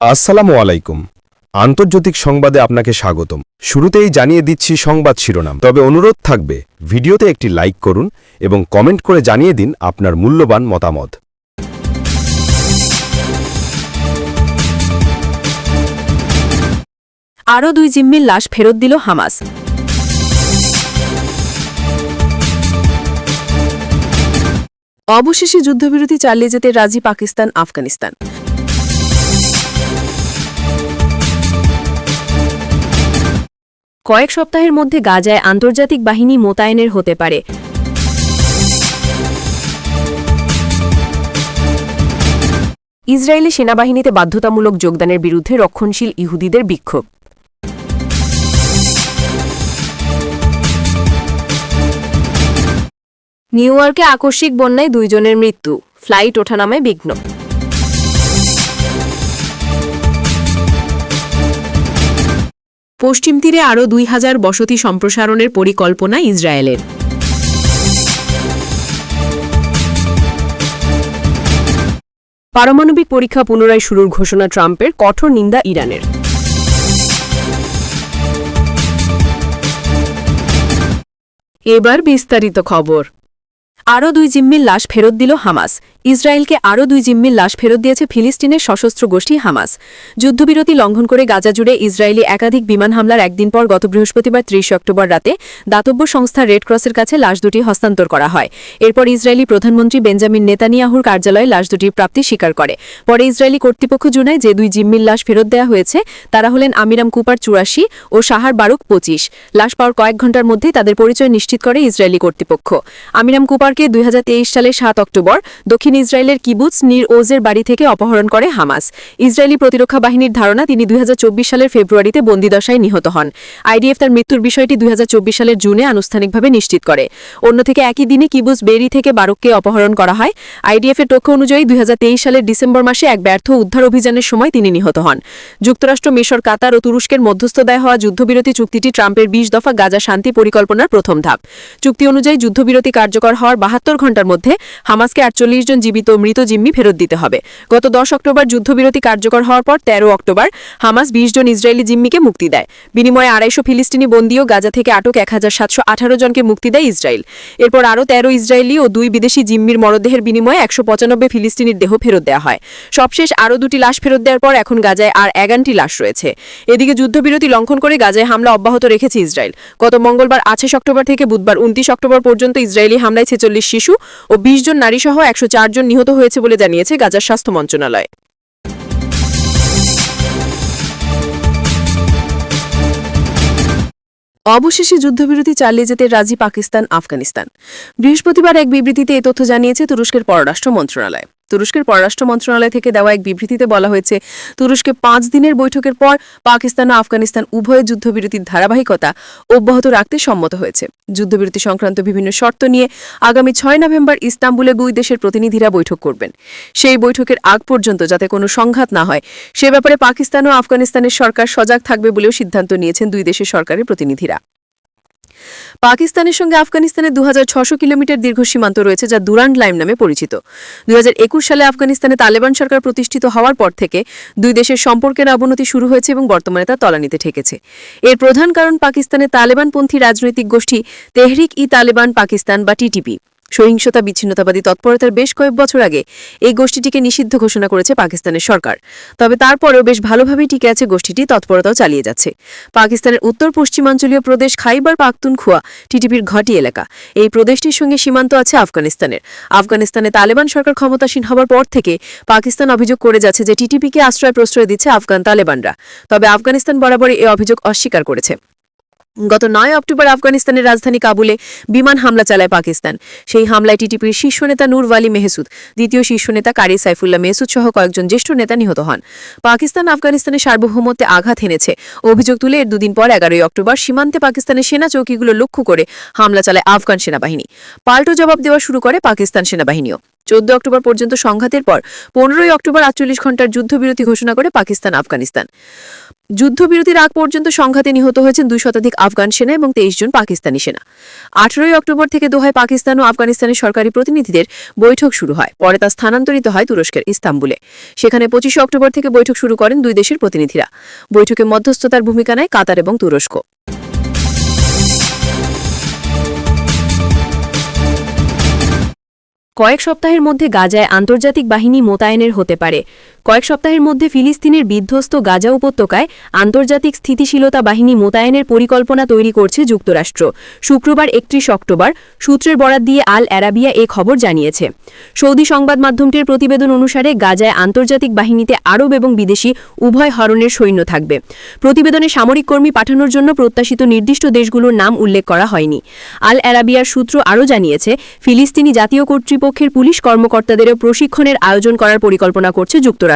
আসসালামু আলাইকুম। আন্তর্জাতিক সংবাদে আপনাকে স্বাগতম। শুরুতেই জানিয়ে দিচ্ছি সংবাদ শিরোনাম। তবে অনুরোধ থাকবে, ভিডিওতে একটি লাইক করুন এবং কমেন্ট করে জানিয়ে দিন আপনার মূল্যবান মতামত। আরও দুই জিম্মির লাশ ফেরত দিল হামাস। অবশেষে যুদ্ধবিরতি চালিয়ে যেতে রাজি পাকিস্তান আফগানিস্তান কয়েক সপ্তাহের মধ্যে গাজায় আন্তর্জাতিক বাহিনী মোতায়েনের হতে পারে। ইসরায়েলি সেনাবাহিনীতে বাধ্যতামূলক যোগদানের বিরুদ্ধে রক্ষণশীল ইহুদিদের বিক্ষোভ। নিউ ইয়র্কে আকস্মিক বন্যায় দুইজনের মৃত্যু, ফ্লাইট ওঠানামায় বিঘ্ন। পশ্চিম তীরে আরও দুই হাজার বসতি সম্প্রসারণের পরিকল্পনা ইসরায়েলের। পারমাণবিক পরীক্ষা পুনরায় শুরুর ঘোষণা ট্রাম্পের, কঠোর নিন্দা ইরানের। এবার বিস্তারিত খবর। আরও দুই জিম্মির লাশ ফেরত দিল হামাস। ইসরায়েলকে আরও দুই জিম্মির লাশ ফেরত দিয়েছে ফিলিস্তিনের সশস্ত্র গোষ্ঠী হামাস। যুদ্ধবিরতি লঙ্ঘন করে গাজা জুড়ে ইসরায়েলি একাধিক বিমান হামলার একদিন পর গত বৃহস্পতিবার ত্রিশ অক্টোবর রাতে দাতব্য সংস্থা রেড ক্রসের কাছে লাশ দুটি হস্তান্তর করা হয়। এরপর ইসরায়েলি প্রধানমন্ত্রী বেঞ্জামিন নেতানিয়াহুর কার্যালয়ে লাশ দুটির প্রাপ্তি স্বীকার করে। পরে ইসরায়েলি কর্তৃপক্ষ জানায় যে দুই জিম্মির লাশ ফেরত দেওয়া হয়েছে, তারা হলেন আমিরাম কুপার চুরাশি ও সাহার বারুক পঁচিশ। লাশ পাওয়ার কয়েক ঘণ্টার মধ্যেই তাদের পরিচয় নিশ্চিত করে ইসরায়েলি কর্তৃপক্ষ। আমিরাম কুপারকে দুই সালের সাত অক্টোবর দক্ষিণ ইসরায়েলের কিবুৎস নির ওজের বাড়ি থেকে অপহরণ করে হামাস। ইসরায়েলি প্রতিরক্ষা বাহিনীর ধারণা তিনি দুই সালের ফেব্রুয়ারিতে বন্দিদশায় নিহত হন। আইডিএফ তার মৃত্যুর বিষয়টি দুই সালের জুনে আনুষ্ঠানিকভাবে নিশ্চিত করে। অন্য থেকে একই দিনে কিবুস বেরি থেকে বারুককে অপহরণ করা হয়। আইডিএফের তথ্য অনুযায়ী দুই হাজার তেইশ সালের ডিসেম্বর মাসে এক ব্যর্থ উদ্ধার অভিযানের সময় তিনি নিহত হন। যুক্তরাষ্ট্র, মিশর, কাতার ও তুরস্কের মধ্যস্থতায় হওয়া যুদ্ধবিরতি চুক্তিটি ট্রাম্পের বিশ দফা গাজা শান্তি পরিকল্পনার প্রথম ধাপ। চুক্তি অনুযায়ী যুদ্ধবিরতি কার্যকর হওয়ার বাহাত্তর ঘণ্টার মধ্যে হামাসকে আটচল্লিশ জন জীবিত মৃত জিম্মি ফেরত দিতে হবে। গত দশ অক্টোবর যুদ্ধবিরতি কার্যকর হওয়ার পর তেরো অক্টোবর হামাস বিশ জন ইসরায়েলি জিম্মিকে মুক্তি দেয়। বিনিময়ে আড়াইশো ফিলিস্তিনি বন্দী ও গাজা থেকে আটক এক হাজার সাতশো আঠারো জনকে মুক্তি দেয় ইসরায়েল। এরপর আরও তেরো ইসরায়েলি ও দুই বিদেশি জিম্মির মরদেহের বিনিময়ে একশো পঁচানব্বই ফিলিস্তিনির দেহ ফেরত দেওয়া হয়। সবশেষ আরও দুটি লাশ ফেরত দেওয়ার পর এখন গাজায় আর এগানটি লাশ রয়েছে। এদিকে যুদ্ধবিরতি লঙ্ঘন করে গাজায় হামলা অব্যাহত রেখেছে ইসরায়েল। গত মঙ্গলবার আঠাশ অক্টোবর থেকে বুধবার উনত্রিশ অক্টোবর পর্যন্ত ইসরায়েলি হামলায় ছেচল্লিশ শিশু ও বিশ জন নারী সহ একশো জন নিহত হয়েছে বলে জানিয়েছে গাজার স্বাস্থ্য মন্ত্রণালয়। অবশেষে যুদ্ধবিরতি চালিয়ে যেতে রাজি পাকিস্তান আফগানিস্তান বৃহস্পতিবার এক বিবৃতিতে এ তথ্য জানিয়েছে তুরস্কের পররাষ্ট্র মন্ত্রণালয়। তুরস্কের পররাষ্ট্র মন্ত্রণালয় থেকে দেওয়া এক বিবৃতিতে বলা হয়েছে, তুরস্কে পাঁচ দিনের বৈঠকের পর পাকিস্তান ও আফগানিস্তান উভয় যুদ্ধবিরতির ধারাবাহিকতা অব্যাহত রাখতে সম্মত হয়েছে। যুদ্ধবিরতি সংক্রান্ত বিভিন্ন শর্ত নিয়ে আগামী ছয় নভেম্বর ইস্তাম্বুলে দুই দেশের প্রতিনিধিরা বৈঠক করবেন। সেই বৈঠকের আগ পর্যন্ত যাতে কোনো সংঘাত না হয়, সে ব্যাপারে পাকিস্তান ও আফগানিস্তানের সরকার সজাগ থাকবে বলেও সিদ্ধান্ত নিয়েছেন দুই দেশের সরকারের প্রতিনিধিরা। পাকিস্তানের সঙ্গে আফগানিস্তানের দু কিলোমিটার দীর্ঘ সীমান্ত রয়েছে, যা দুরান্ড লাইন নামে পরিচিত। দু হাজার একুশ সালে আফগানিস্তানে তালেবান সরকার প্রতিষ্ঠিত হওয়ার পর থেকে দুই দেশের সম্পর্কের অবনতি শুরু হয়েছে এবং বর্তমানে তা তলানিতে ঠেকেছে। এর প্রধান কারণ পাকিস্তানে তালেবানপন্থী রাজনৈতিক গোষ্ঠী তেহরিক ই তালেবান পাকিস্তান বা টিটিপি সহিংসতা, বিচ্ছিন্নতাবাদী তৎপরতার বেশ কয়েক বছর আগে এই গোষ্ঠীটিকে নিষিদ্ধ ঘোষণা করেছে পাকিস্তানের সরকার। তবে তারপরেও বেশ ভালোভাবেই টিকে আছে গোষ্ঠীটি, তৎপরতাও চালিয়ে যাচ্ছে। পাকিস্তানের উত্তর পশ্চিমাঞ্চলীয় প্রদেশ খাইবার পাখতুনখোয়া, টিটিপির ঘটি এলাকা। এই প্রদেশটির সঙ্গে সীমান্ত আছে আফগানিস্তানের। আফগানিস্তানে তালেবান সরকার ক্ষমতাসীন হওয়ার পর থেকে পাকিস্তান অভিযোগ করে যাচ্ছে যে টিটিপিকে আশ্রয় প্রশ্রয় দিচ্ছে আফগান তালেবানরা। তবে আফগানিস্তান বরাবরই এই অভিযোগ অস্বীকার করেছে। গত নয় অক্টোবর আফগানিস্তানের রাজধানী কাবুলে বিমান হামলা চালায় পাকিস্তান। সেই হামলায় টিটিপির শীর্ষ নেতা নূর ওয়ালি মেহসুদ, দ্বিতীয় শীর্ষ নেতা কারি সাইফুল্লাহ মেহসুদ সহ কয়েকজন জ্যেষ্ঠ নেতা নিহত হন। পাকিস্তান আফগানিস্তানের সার্বভৌমত্বে আঘাত এনেছে। অভিযোগ তুলে এর দুদিন পর এগারোই অক্টোবর সীমান্তে পাকিস্তানের সেনা চৌকিগুলো লক্ষ্য করে হামলা চালায় আফগান সেনাবাহিনী। পাল্টো জবাব দেওয়া শুরু করে পাকিস্তান সেনাবাহিনীও। চোদ্দ অক্টোবর পর্যন্ত সংঘাতের পর পনেরোই অক্টোবর আটচল্লিশ ঘণ্টার যুদ্ধবিরতি ঘোষণা করে পাকিস্তান, আফগানিস্তান। যুদ্ধবিরতির আগ পর্যন্ত সংঘাতে নিহত হয়েছেন দুই শতাধিক আফগান সেনা এবং তেইশ জন পাকিস্তানি সেনা। আঠেরোই অক্টোবর থেকে দোহায় পাকিস্তান ও আফগানিস্তানের সরকারি প্রতিনিধিদের বৈঠক শুরু হয়। পরে তা স্থানান্তরিত হয় তুরস্কের ইস্তাম্বুলে। সেখানে পঁচিশে অক্টোবর থেকে বৈঠক শুরু করেন দুই দেশের প্রতিনিধিরা। বৈঠকে মধ্যস্থতার ভূমিকা নেয় কাতার এবং তুরস্ক। কয়েক সপ্তাহের মধ্যে গাজায় আন্তর্জাতিক বাহিনী মোতায়েনের হতে পারে। কয়েক সপ্তাহের মধ্যে ফিলিস্তিনের বিধ্বস্ত গাজা উপত্যকায় আন্তর্জাতিক স্থিতিশীলতা বাহিনী মোতায়েনের পরিকল্পনা তৈরি করছে যুক্তরাষ্ট্র। শুক্রবার একত্রিশ অক্টোবর সূত্রের বরাত দিয়ে আল অ্যারাবিয়া এ খবর জানিয়েছে। সৌদি সংবাদ মাধ্যমটির প্রতিবেদন অনুসারে গাজায় আন্তর্জাতিক বাহিনীতে আরব এবং বিদেশি উভয় হরণের সৈন্য থাকবে। প্রতিবেদনে সামরিক কর্মী পাঠানোর জন্য প্রত্যাশিত নির্দিষ্ট দেশগুলোর নাম উল্লেখ করা হয়নি। আল অ্যারাবিয়ার সূত্র আরও জানিয়েছে, ফিলিস্তিনি জাতীয় কর্তৃপক্ষের পুলিশ কর্মকর্তাদেরও প্রশিক্ষণের আয়োজন করার পরিকল্পনা করছে যুক্তরাষ্ট্র।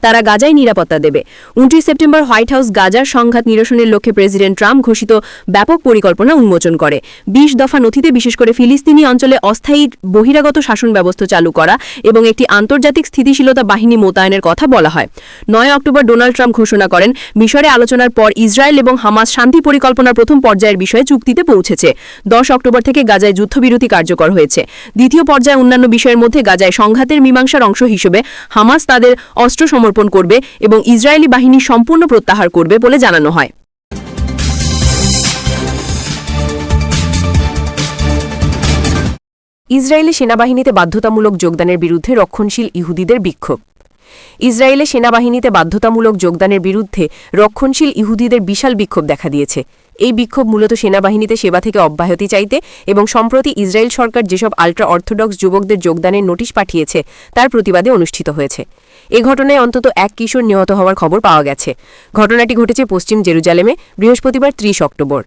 তারা গাজায় নিরাপত্তা দেবে। উনত্রিশ সেপ্টেম্বর হোয়াইট হাউস গাজার সংঘাত নিরসনের লক্ষ্যে প্রেসিডেন্ট ট্রাম্প ঘোষিত ব্যাপক পরিকল্পনা উন্মোচন করে। বিশ দফা নথিতে, বিশেষ করে ফিলিস্তিনি অঞ্চলে অস্থায়ী বহিরাগত শাসন ব্যবস্থা চালু করা এবং একটি আন্তর্জাতিক স্থিতিশীলতা বাহিনী মোতায়েনের কথা বলা হয়। নয় অক্টোবর ডোনাল্ড ট্রাম্প ঘোষণা করেন, মিশরে আলোচনার পর ইসরায়েল এবং হামাস শান্তি পরিকল্পনার প্রথম পর্যায়ের বিষয়ে চুক্তিতে পৌঁছেছে। দশ অক্টোবর থেকে গাজায় যুদ্ধবিরতি কার্যকর হয়েছে। দ্বিতীয় পর্যায়ে অন্যান্য বিষয়ের মধ্যে গাজায় সংঘাতের মীমাংসার অংশ হিসেবে হামাস তাদের অস্ত্র সমর্পণ করবে এবং ইসরায়েলি বাহিনী সম্পূর্ণ প্রত্যাহার করবে বলে জানানো হয়। ইসরায়েলি সেনাবাহিনীতে বাধ্যতামূলক যোগদানের বিরুদ্ধে রক্ষণশীল ইহুদিদের বিক্ষোভ। ইসরায়েলে সেনাবাহিনীতে বাধ্যতামূলক যোগদানের বিরুদ্ধে রক্ষণশীল ইহুদিদের বিশাল বিক্ষোভ দেখা দিয়েছে। এই বিক্ষোভ মূলত সেনাবাহিনীতে সেবা থেকে অব্যাহতি চাইতে এবং সম্প্রতি ইসরায়েল সরকার যেসব আল্ট্রা অর্থোডক্স যুবকদের যোগদানের নোটিশ পাঠিয়েছে, তার প্রতিবাদে অনুষ্ঠিত হয়েছে। এ ঘটনায় অন্তত এক কিশোর নিহত হওয়ার খবর পাওয়া গেছে। ঘটনাটি ঘটেছে পশ্চিম জেরুজালেমে বৃহস্পতিবার ত্রিশ অক্টোবর।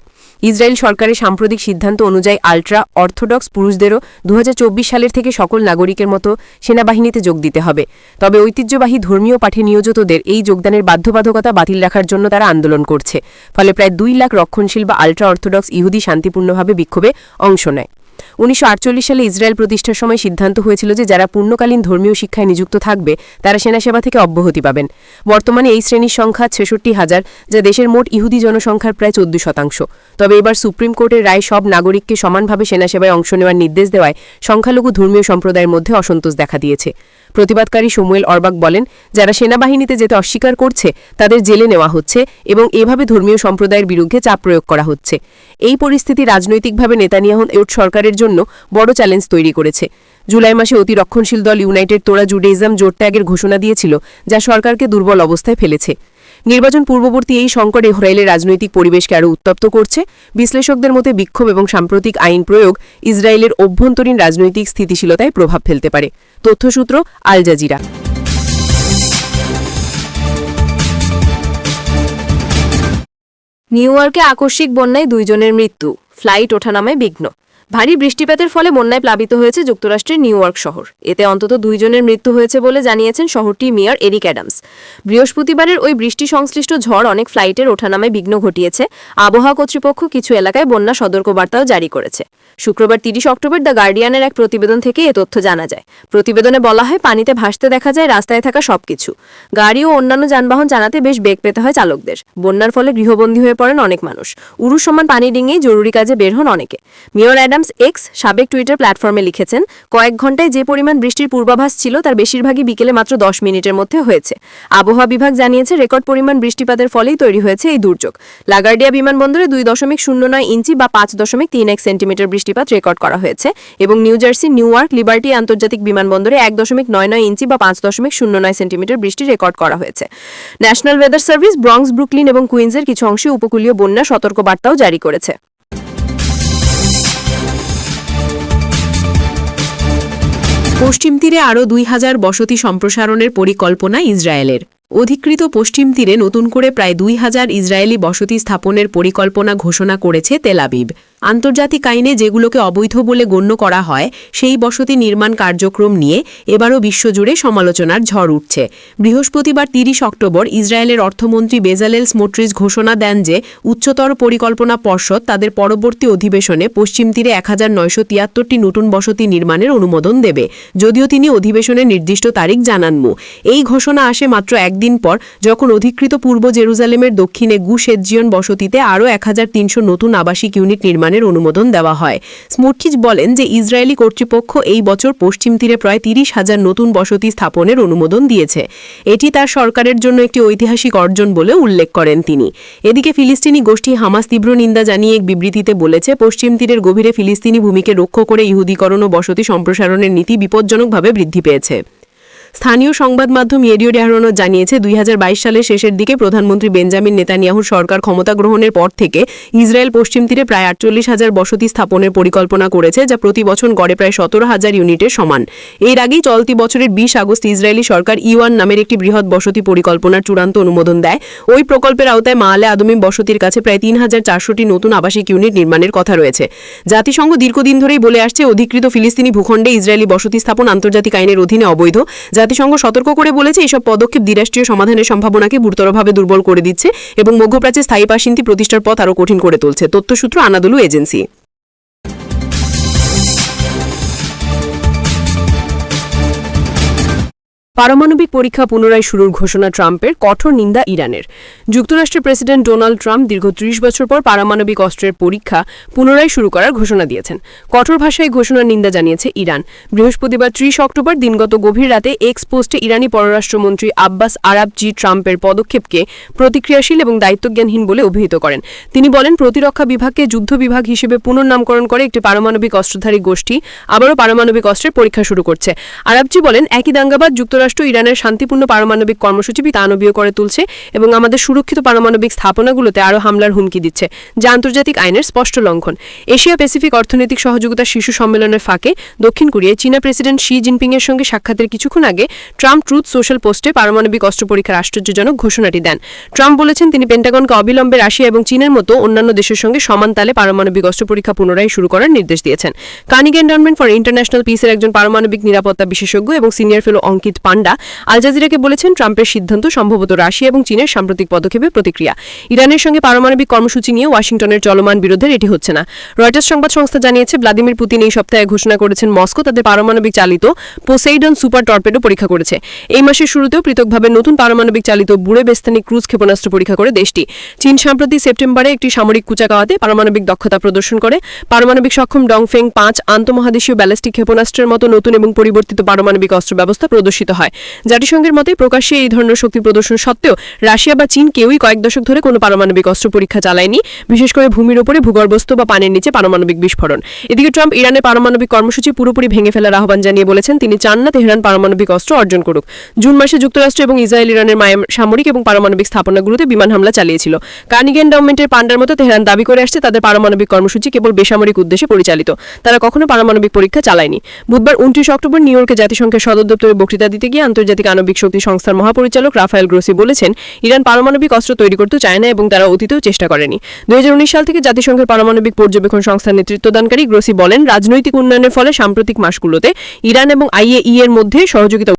ইসরায়েল সরকারের সাম্প্রতিক সিদ্ধান্ত অনুযায়ী আল্ট্রা অর্থোডক্স পুরুষদেরও দু হাজার চব্বিশ সালের থেকে সকল নাগরিকের মতো সেনাবাহিনীতে যোগ দিতে হবে। তবে ঐতিহ্যবাহী ধর্মীয় পাঠে নিয়োজিতদের এই যোগদানের বাধ্যবাধকতা বাতিল রাখার জন্য তারা আন্দোলন করছে। ফলে প্রায় দুই লাখ রক্ষণশীল বা আল্ট্রা অর্থোডক্স ইহুদি শান্তিপূর্ণভাবে বিক্ষোভে অংশ নেয়। উনিশশো আটচল্লিশ সালে ইসরায়েল প্রতিষ্ঠার সময় সিদ্ধান্ত হয়েছিল যে যারা পূর্ণকালীন ধর্মীয় শিক্ষায় নিযুক্ত থাকবে, তারা সেনাসেবা থেকে অব্যাহতি পাবেন। বর্তমানে এই শ্রেণির সংখ্যা ছেষট্টি হাজার, যা দেশের মোট ইহুদি জনসংখ্যার প্রায় চোদ্দ শতাংশ। তবে এবার সুপ্রিম কোর্টের রায় সব নাগরিককে সমানভাবে সেনাসেবায় অংশ নেওয়ার নির্দেশ দেওয়ায় সংখ্যালঘু ধর্মীয় সম্প্রদায়ের মধ্যে অসন্তোষ দেখা দিয়েছে। প্রতিবাদকারী সমুয়েল অরবাক বলেন, যারা সেনাবাহিনীতে যেতে অস্বীকার করছে, তাদের জেলে নেওয়া হচ্ছে এবং এভাবে ধর্মীয় সম্প্রদায়ের বিরুদ্ধে চাপ প্রয়োগ করা হচ্ছে। এই পরিস্থিতি রাজনৈতিকভাবে নেতানিয়াহুন এউট সরকারের জন্য বড় চ্যালেঞ্জ তৈরি করেছে। জুলাই মাসে অতি রক্ষণশীল দল ইউনাইটেড তোরা জুডেইজম জোট ত্যাগের ঘোষণা দিয়েছিল, যা সরকারকে দুর্বল অবস্থায় ফেলেছে। নির্বাচন পূর্ববর্তী এই সংকট ইসরায়েলের রাজনৈতিক পরিবেশকে আরও উত্তপ্ত করছে। বিশ্লেষকদের মতে বিক্ষোভ এবং সাম্প্রতিক আইন প্রয়োগ ইসরায়েলের অভ্যন্তরীণ রাজনৈতিক স্থিতিশীলতায় প্রভাব ফেলতে পারে, তথ্যসূত্র আল জাজিরা। নিউ ইয়র্কে আকস্মিক বন্যায় দুইজনের মৃত্যু, ফ্লাইট ওঠানামায় বিঘ্ন। ভারী বৃষ্টিপাতের ফলে বন্যায় প্লাবিত হয়েছে যুক্তরাষ্ট্রের নিউ ইয়র্ক শহর। এতে অন্তত দুইজনের মৃত্যু হয়েছে বলে জানিয়েছেন শহরটির মেয়র এরিক অ্যাডামস। বৃহস্পতিবারের ওই বৃষ্টি সংশ্লিষ্ট ঝড় অনেক ফ্লাইটের ওঠানামায় বিঘ্ন ঘটিয়েছে। আবহাওয়া কর্তৃপক্ষ কিছু এলাকায় বন্যা সতর্কবার্তাও জারি করেছে। শুক্রবার তিরিশ অক্টোবর দ্য গার্ডিয়ানের এক প্রতিবেদন থেকে এ তথ্য জানা যায়। প্রতিবেদনে বলা হয়, পানিতে ভাসতে দেখা যায় রাস্তায় থাকা সবকিছু। গাড়ি ও অন্যান্য যানবাহন চালাতে বেশ বেগ পেতে হয় চালকদের। বন্যার ফলে গৃহবন্দী হয়ে পড়েন অনেক মানুষ। উরুষ সমান পানি ডিঙেই জরুরি কাজে বের হন অনেকে। মেয়র অ্যাডামস এক্স সাবেক টুইটার প্ল্যাটফর্মে লিখেছেন, কয়েক ঘন্টায় যে পরিমাণ বৃষ্টির পূর্বাভাস ছিল তার বেশিরভাগই বিকেলে মাত্র দশ মিনিটের মধ্যে হয়েছে। আবহাওয়া বিভাগ জানিয়েছে, রেকর্ড পরিমাণ বৃষ্টিপাতের ফলেই তৈরি হয়েছে এই দুর্যোগ। লাগার্ডিয়া বিমানবন্দরে দুই দশমিক শূন্য নয় ইঞ্চি বা পাঁচ দশমিক তিন এক সেন্টিমিটার বৃষ্টিপাত রেকর্ড করা হয়েছে এবং নিউ জার্সি নিউইয়র্ক লিবার্টি আন্তর্জাতিক বিমানবন্দরে এক দশমিক নয় নয় ইঞ্চি বা পাঁচ দশমিক শূন্য নয় সেন্টিমিটার বৃষ্টি রেকর্ড করা হয়েছে। National weather service Bronx Brooklyn এবং কুইন্সের কিছু অংশে উপকূলীয় বন্যা সতর্কবার্তাও জারি করেছে। পশ্চিম তীরে আরও দুই হাজার বসতি সম্প্রসারণের পরিকল্পনা ইসরায়েলের। অধিকৃত পশ্চিম তীরে নতুন করে প্রায় দুই হাজার ইসরায়েলি বসতি স্থাপনের পরিকল্পনা ঘোষণা করেছে তেলাবিব আন্তর্জাতিক আইনে যেগুলোকে অবৈধ বলে গণ্য করা হয়, সেই বসতি নির্মাণ কার্যক্রম নিয়ে এবারও বিশ্বজুড়ে সমালোচনার ঝড় উঠছে। বৃহস্পতিবার তিরিশ অক্টোবর ইসরায়েলের অর্থমন্ত্রী বেজালেল স্মোট্রিজ ঘোষণা দেন যে, উচ্চতর পরিকল্পনা পর্ষদ তাদের পরবর্তী অধিবেশনে পশ্চিম তীরে এক হাজার নতুন বসতি নির্মাণের অনুমোদন দেবে। যদিও তিনি অধিবেশনের নির্দিষ্ট তারিখ জানান মু। এই ঘোষণা আসে মাত্র একদিন পর, যখন অধিকৃত পূর্ব জেরুজালেমের দক্ষিণে গুশেজিয়ন বসতিতে আরও এক হাজার তিনশো নতুন আবাসিক ইউনিট নির্মাণের অনুমোদন দেওয়া হয়। স্মুটকিজ বলেন যে ইসরায়েলি কর্তৃপক্ষ এই বছর পশ্চিম তীরে প্রায় তিরিশ হাজার নতুন বসতি স্থাপনের অনুমোদন দিয়েছে। এটি তার সরকারের জন্য একটি ঐতিহাসিক অর্জন বলে উল্লেখ করেন তিনি। এদিকে ফিলিস্তিনি গোষ্ঠী হামাস তীব্র নিন্দা জানিয়ে এক বিবৃতিতে বলেছে, পশ্চিম তীরের গভীরে ফিলিস্তিনি ভূমিকে রক্ষ করে ইহুদীকরণ ও বসতি সম্প্রসারণের নীতি বিপজ্জনকভাবে বৃদ্ধি পেয়েছে। স্থানীয় সংবাদ মাধ্যম ইয়েডিও ডেহারনো জানিয়েছে, দুই হাজার বাইশ সালের শেষের দিকে প্রধানমন্ত্রী বেঞ্জামিন নেতানিয়াহুর সরকার ক্ষমতা গ্রহণের পর থেকে ইসরায়েল পশ্চিম তীরে প্রায় আটচল্লিশ হাজার বসতি স্থাপনের পরিকল্পনা করেছে, যা প্রতি বছর গড়ে প্রায় সতেরো হাজার ইউনিটের সমান। এর আগেই চলতি বছরের বিশ আগস্ট ইসরায়েলি সরকার ইওয়ান নামের একটি বৃহৎ বসতি পরিকল্পনার চূড়ান্ত অনুমোদন দেয়। ওই প্রকল্পের আওতায় মালে আদমিম বসতির কাছে প্রায় তিন হাজার চারশোটি নতুন আবাসিক ইউনিট নির্মাণের কথা রয়েছে। জাতিসংঘ দীর্ঘদিন ধরেই বলে আসছে, অধিকৃত ফিলিস্তিনি ভূখণ্ডে ইসরায়েলি বসতি স্থাপন আন্তর্জাতিক আইনের অধীনে অবৈধ জাতিসংঘ সতর্ক করে বলেছে, এসব পদক্ষেপ দ্বিরাষ্ট্রীয় সমাধানের সম্ভাবনাকে গুরুতরভাবে দুর্বল করে দিচ্ছে এবং মধ্যপ্রাচ্যে স্থায়ী বাসিন্দি প্রতিষ্ঠার পথ আরও কঠিন করে তুলছে, তথ্যসূত্র আনাদুলু এজেন্সি। পারমাণবিক পরীক্ষা পুনরায় শুরুর ঘোষণা ট্রাম্পের, কঠোর নিন্দা ইরানের। যুক্তরাষ্ট্রের প্রেসিডেন্ট ডোনাল্ড ট্রাম্প দীর্ঘ ত্রিশ বছর পর পারমাণবিক অস্ত্রের পরীক্ষা পুনরায় শুরু করার ঘোষণা দিয়েছেন। কঠোর ভাষায় ঘোষণার নিন্দা জানিয়েছে ইরান। বৃহস্পতিবার ত্রিশ অক্টোবর দিনগত গভীর রাতে এক্স পোস্টে ইরানি পররাষ্ট্রমন্ত্রী আব্বাস আরাবজি ট্রাম্পের পদক্ষেপকে প্রতিক্রিয়াশীল এবং দায়িত্বজ্ঞানহীন বলে অভিহিত করেন। তিনি বলেন, প্রতিরক্ষা বিভাগকে যুদ্ধ বিভাগ হিসেবে পুনর্নামকরণ করে একটি পারমাণবিক অস্ত্রধারী গোষ্ঠী আবারও পারমাণবিক অস্ত্রের পরীক্ষা শুরু করছে। আরাবজি বলেন, একই দাঙ্গাবাদ যুক্তরাষ্ট্র ইরানের শান্তিপূর্ণ পারমাণবিক কর্মসূচি তানবীয় করে তুলছে এবং আমাদের সুরক্ষিত পারমাণবিক স্থাপনাগুলোতে আরও হামলার হুমকি দিচ্ছে। যা আন্তর্জাতিক আইনের স্পষ্ট লঙ্ঘন। এশিয়া প্যাসিফিক অর্থনৈতিক সহযোগিতা শীর্ষ সম্মেলনের ফাঁকে দক্ষিণ কোরিয়ায় চীনা প্রেসিডেন্ট শি জিনপিংয়ের সঙ্গে সাক্ষাতের কিছুক্ষণ আগে ট্রাম্প ট্রুথ সোশ্যাল পোস্টে পারমাণবিক অস্ত্র পরীক্ষার আশ্চর্যজনক ঘোষণাটি দেন। ট্রাম্প বলেছেন, তিনি পেন্টাগনকে অবিলম্বে রাশিয়া এবং চীনের মতো অন্যান্য দেশের সঙ্গে সমান তালে পারমাণবিক অস্ত্র পরীক্ষা পুনরায় শুরু করার নির্দেশ দিয়েছেন। কানিগ এন্ডাউনমেন্ট ফর ইন্টারন্যাশনাল পিসের একজন পারমাণবিক নিরাপত্তা বিশেষজ্ঞ এবং সিনিয়র ফেলো অঙ্কিত পান্ডা আল জাজিরাকে বলেছেন ট্রাম্পের সিদ্ধান্ত সম্ভবত রাশিয়া এবং চীনের সাম্প্রতিক পদক্ষেপে প্রতিক্রিয়া। ইরানের সঙ্গে পারমাণবিক কর্মসূচি নিয়ে ওয়াশিংটনের চলমান বিরোধের এটি হচ্ছে না। রয়টার্স সংবাদ সংস্থা জানিয়েছে, ভ্লাদিমির পুতিন এই সপ্তাহে ঘোষণা করেছেন মস্কো তাদের পারমাণবিক চালিত পোসেইডন সুপার টর্পেডো পরীক্ষা করেছে। এই মাসের শুরুতেও পৃথকভাবে নতুন পারমাণবিক চালিত বুড়ে বেস্তানি ক্রুজ ক্ষেপণাস্ত্র পরীক্ষা করে দেশটি। চীন সাম্প্রতি সেপ্টেম্বরে একটি সামরিক কুচাকাওয়াতে পারমাণবিক দক্ষতা প্রদর্শন করে। পারমাণবিক সক্ষম ডংফেং পাঁচ আন্তমহাদেশীয় ব্যালিস্টিক ক্ষেপণাস্ত্রের মতো নতুন এবং পরিবর্তিত পারমাণবিক অস্ত্র ব্যবস্থা প্রদর্শিত হয়। জাতিসংঘের মতে প্রকাশ্যে এই ধরনের শক্তি প্রদর্শন সত্ত্বেও রাশিয়া বা চীন কেউই কয়েক দশক ধরে কোনো পারমাণবিক অস্ত্র পরীক্ষা চালায়নি, বিশেষ করে ভূমির ওপরে ভূগর্ভস্থ বা পানির নিচে পারমাণবিক বিস্ফোরণ। এদিকে ট্রাম্প ইরানের পারমাণবিক কর্মসূচি পুরোপুরি ভেঙে ফেলার আহ্বান জানিয়ে বলেছেন, তিনি চান না তেহরান পারমাণবিক অস্ত্র অর্জন করুক। জুন মাসে যুক্তরাষ্ট্র এবং ইসরায়েল ইরানের সামরিক এবং পারমাণবিক স্থাপনাগুলোতে বিমান হামলা চালিয়েছিল। কার্নিগ এন্ডাউমেন্টের পান্ডার মতো তেহরান দাবি করে আসছে, তাদের পারমাণবিক কর্মসূচি কেবল বেসামরিক উদ্দেশ্যে পরিচালিত। তারা কখনো পারমাণবিক পরীক্ষা চালায়নি। বুধবার উনত্রিশ অক্টোবর নিউ ইয়র্কে জাতিসংঘের সদর দপ্তরে বক্তৃতা দিতে গিয়ে আন্তর্জাতিক আণবিক শক্তি সংস্থার মহাপরিচালক রাফায়েল গ্রোসি বলেছেন, ইরান পারমাণবিক অস্ত্র তৈরি করতে চায় না এবং তারা অতীতেও চেষ্টা করেনি। দু হাজার উনিশ সাল থেকে জাতিসংঘের পারমাণবিক পর্যবেক্ষণ সংস্থার নেতৃত্বদানকারী গ্রোসি বলেন, রাজনৈতিক উন্নয়নের ফলে সাম্প্রতিক মাসগুলোতে ইরান এবং আইএই এর মধ্যে সহযোগিতা